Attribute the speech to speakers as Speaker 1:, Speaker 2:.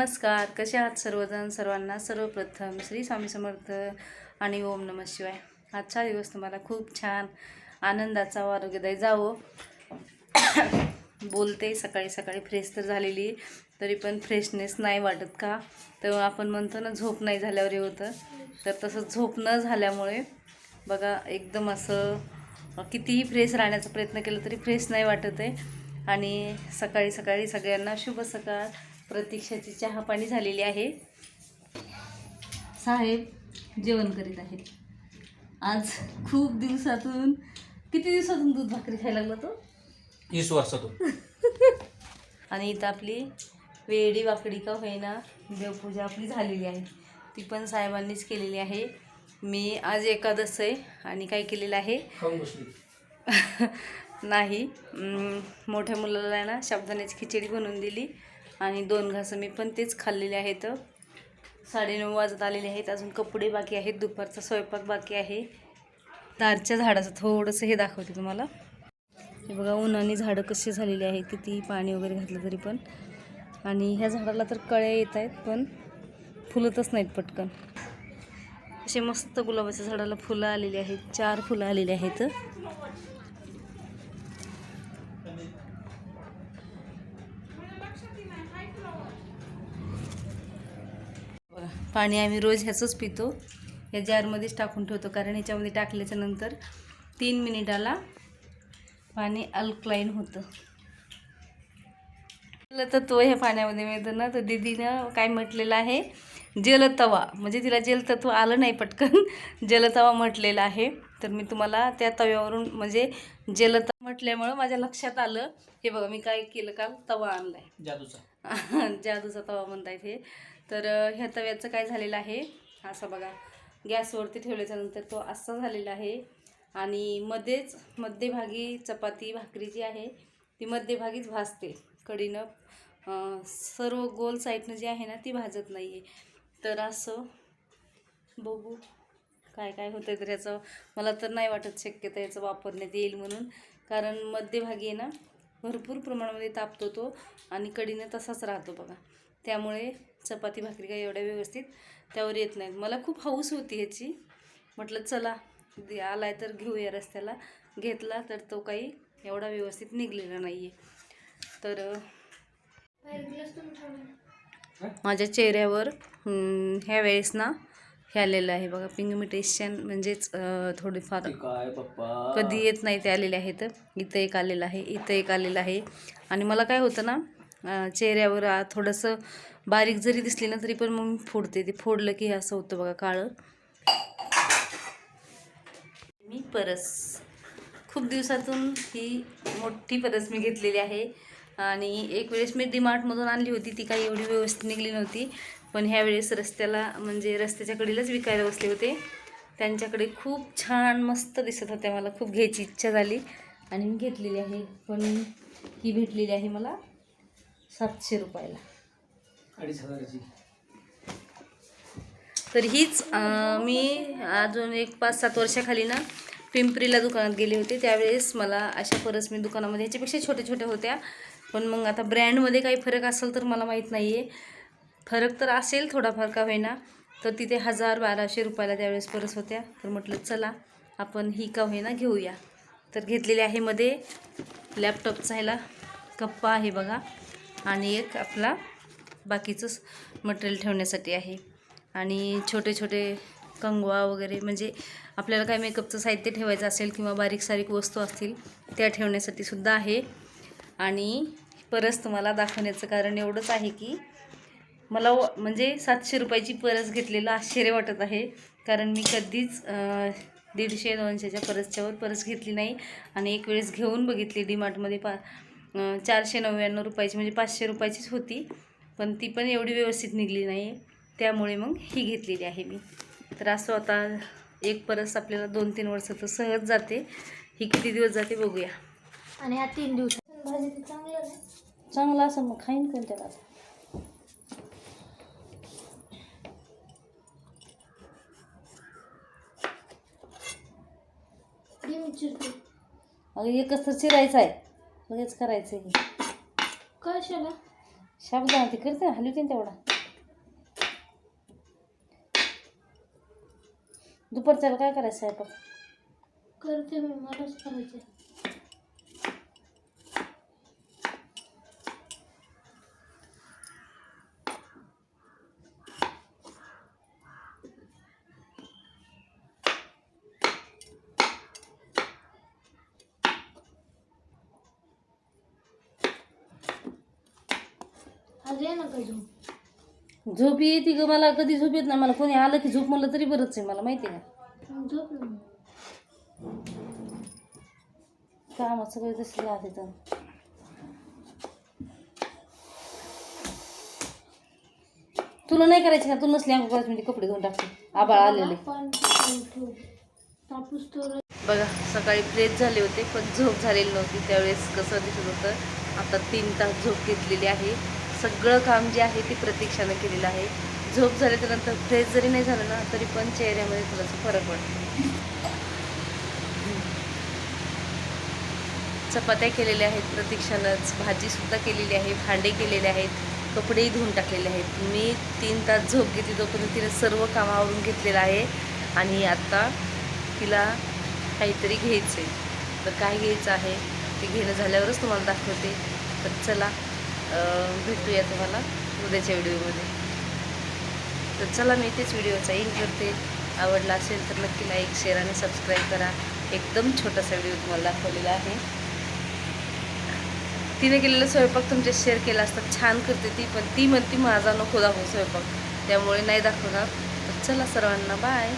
Speaker 1: नमस्कार. कसे आहात सर्वजण? सर्वांना सर्वप्रथम श्री स्वामी समर्थ आणि ओम नम शिवाय. आजचा दिवस तुम्हाला खूप छान आनंदाचा व आरोग्यदायी जावो. बोलते सकाळी सकाळी फ्रेश तर झालेली तरी पण फ्रेशनेस नाही वाटत का? तर आपण म्हणतो ना झोप नाही झाल्यावर होतं. तर तसं झोप न झाल्यामुळे बघा एकदम असं कितीही फ्रेश राहण्याचा प्रयत्न केला तरी फ्रेश नाही वाटत आहे. आणि सकाळी सकाळी सगळ्यांना शुभ सकाळ. प्रतीक्षाची चहा पाणी झालेली आहे. साहेब जेवण करीत आहेत. आज खूप दिवसातून किती दिवसातून दूध भाकरी खायला लागला तो?
Speaker 2: वीस वर्षातून.
Speaker 1: आणि इथं आपली वेडी वाकडी का होईना देवपूजा आपली झालेली आहे. ती पण साहेबांनीच केलेली आहे. मी आज एकादश आहे आणि काय केलेलं आहे? नाही. मोठ्या मुलाला ना साबुदाण्याची खिचडी बनवून दिली. आणि दोन घासं मी पण तेच खाल्लेले आहेत. साडेनऊ वाजत आलेले आहेत. अजून कपडे बाकी आहेत. दुपारचा स्वयंपाक बाकी आहे. तारच्या झाडाचं थोडंसं हे दाखवते तुम्हाला. हे बघा उन्हाने झाडं कशी झालेली आहेत. किती पाणी वगैरे घातलं तरी पण. आणि ह्या झाडाला तर कळ्या येत आहेत पण फुलतच नाहीत पटकन. असे मस्त गुलाबाच्या झाडाला फुलं आलेली आहेत. चार फुलं आलेली आहेत. पाणी आम्ही रोज ह्याचंच पितो. या जारमध्येच टाकून ठेवतो. कारण ह्याच्यामध्ये टाकल्याच्या नंतर तीन मिनिटाला पाणी अल्कलाईन होतं. जलतत्व ह्या पाण्यामध्ये मिळतं ना. तर दीदीनं काय म्हटलेलं आहे? जलतवा म्हणजे तिला जलतत्व आलं नाही पटकन. जलतवा म्हटलेला आहे. तर मी तुम्हाला त्या तव्यावरून म्हणजे जलतवा म्हटल्यामुळं माझ्या लक्षात आलं. हे बघा मी काय केलं काल तवा आणला आहे
Speaker 2: जादूचा.
Speaker 1: जादूचा तवा म्हणता हे. तर ह्या तव्याचं काय झालेलं आहे? असं बघा. गॅसवरती ठेवल्याच्या नंतर तो असा झालेला आहे. आणि मध्येच मध्यभागी चपाती भाकरी जी आहे ती मध्यभागीच भाजते. कडीनं सर्व गोल साईडनं जी आहे ना ती भाजत नाही आहे तर असं बघू. काय काय होतं तर याचं मला तर नाही वाटत शक्यता याचं वापरण्यात येईल म्हणून. कारण मध्यभागी आहे ना भरपूर प्रमाणामध्ये तापतो तो आणि कडीने तसाच राहतो बघा. त्यामुळे चपाती भाकरी काही एवढ्या व्यवस्थित त्यावर येत नाहीत. मला खूप हौस होती ह्याची. म्हटलं चला आलाय तर घेऊया रस्त्याला. घेतला तर तो काही एवढा व्यवस्थित निघलेला नाही आहे तर माझ्या चेहऱ्यावर ह्या वेळेस ना हे आलेलं आहे बघा. पिगमेंटेशन म्हणजेच थोडीफार कधी येत नाही ते आलेले आहेत. इथं एक आलेलं आहे इथं एक आलेलं आहे. आणि मला काय होतं ना चेहऱ्यावर थोडंसं बारीक जरी दिसली ना तरी पण मग मी फोडते. ते फोडलं की असं होतं बघा काळं. मी परस. खूप दिवसातून ही मोठी परस मी घेतलेली आहे. आणि एक वेळेस मी डीमार्टमधून आणली होती. ती काही एवढी व्यवस्थित निघली नव्हती. पण ह्या वेळेस रस्त्याला म्हणजे रस्त्याच्या कडेलाच विकायला बसले होते. त्यांच्याकडे खूप छान मस्त दिसत होत्या मला खूप घ्यायची इच्छा झाली. आणि मी घेतलेली आहे पण ही भेटलेली आहे मला सातशे रुपयाला.
Speaker 2: अडीच हजाराची.
Speaker 1: तर हीच मी अजून एक पाच सात वर्षाखाली ना पिंपरीला दुकानात गेले होते. त्यावेळेस मला अशा परस मी दुकानामध्ये ह्याच्यापेक्षा छोट्या छोट्या होत्या. पण मग आता ब्रँडमध्ये काही फरक असेल तर मला माहीत नाही आहे फरक तर असेल थोडाफार का होईना. तर तिथे हजार बाराशे रुपयाला त्यावेळेस परस होत्या. तर म्हटलं चला आपण ही का होईना घेऊया. तर घेतलेली आहे मध्ये. लॅपटॉपचा ह्याला कप्पा आहे बघा. आणि एक आपला बाकीचंच मटेरियल ठेवण्यासाठी आहे. आणि छोटे छोटे कंगवा वगैरे म्हणजे आपल्याला काय मेकअपचं साहित्य ठेवायचं असेल किंवा बारीक सारीक वस्तू असतील त्या ठेवण्यासाठी सुद्धा आहे. आणि परस तुम्हाला दाखवण्याचं कारण एवढंच आहे की मला व- म्हणजे सातशे रुपयाची परस घेतलेलं आश्चर्य वाटत आहे. कारण मी कधीच दीडशे दोनशेच्या परसच्यावर परस घेतली नाही. आणि एक वेळेस घेऊन बघितली डीमार्टमध्ये पा चारशे नव्याण्णव रुपयाची म्हणजे पाचशे रुपयाचीच होती. पण ती पण एवढी व्यवस्थित निघली नाही. त्यामुळे मग ही घेतलेली आहे मी. तर असं आता एक परस आपल्याला दोन तीन वर्ष तर सहज जाते. ही किती दिवस जाते बघूया.
Speaker 3: आणि ह्या तीन दिवसात चांगलं
Speaker 1: असं मग खाईन कोणत्या
Speaker 3: मी चिरते.
Speaker 1: अगं एकच तर चिरायचं आहे. लगेच करायचं आहे
Speaker 3: कशाला?
Speaker 1: शाबुदाना ती करते ना हलवते ना तेवढा. दुपारच्याला काय करायचं स्वयंपाक
Speaker 3: करते मी मलाच करायचे आज ये ना का झोप?
Speaker 1: झोप येते ग मला कधी झोप येत नाही. मला कोणी आलं की झोप म्हणलं तरी बरंच आहे मला माहिती आहे का?
Speaker 3: झोप ना
Speaker 1: कामात सगळे तसे राहते तर. तुला नाही करायचं का? तू नसली अंग करायची म्हणजे कपडे धुवून टाकते. आबाळ आलेले.
Speaker 3: पण ठेव.
Speaker 1: बघा सकाळी फ्रेश झाले होते पण झोप झालेली नव्हती. त्यावेळेस कसं दिसत होतं आता तीन तास झोप घेतलेली आहे. सगळं काम जे आहे ते प्रतीक्षानं केलेलं आहे. झोप झाल्याच्यानंतर फ्रेश जरी नाही झालं ना तरी पण चेहऱ्यामध्ये थोडासा फरक पडतो. चपात्या केलेल्या आहेत प्रतीक्षानंच भाजीसुद्धा केलेली आहे भांडे केलेले आहेत कपडेही धुवून टाकलेले आहेत. मी तीन तास झोप घेतली तोपर्यंत तिने सर्व कामावरून आवरून घेतलेलं आहे आणि आत्ता तिला काहीतरी घ्यायचं आहे तर काय घ्यायचं आहे ते घेणं झाल्यावरच तुम्हाला दाखवते. तर चला भेटूया तुम्हाला उद्याच्या व्हिडिओमध्ये. तर चला मी इथेच व्हिडिओचा एंड करते. आवडला असेल तर नक्की लाईक शेअर आणि सबस्क्राईब करा. एकदम छोटासा व्हिडिओ तुम्हाला दाखवलेला आहे. तिने केलेला स्वयंपाक तुमच्या शेअर केला असता छान करते ती पण ती म्हणती माझा नको दाखवू स्वयंपाक. त्यामुळे नाही दाखवणार. तर चला सर्वांना बाय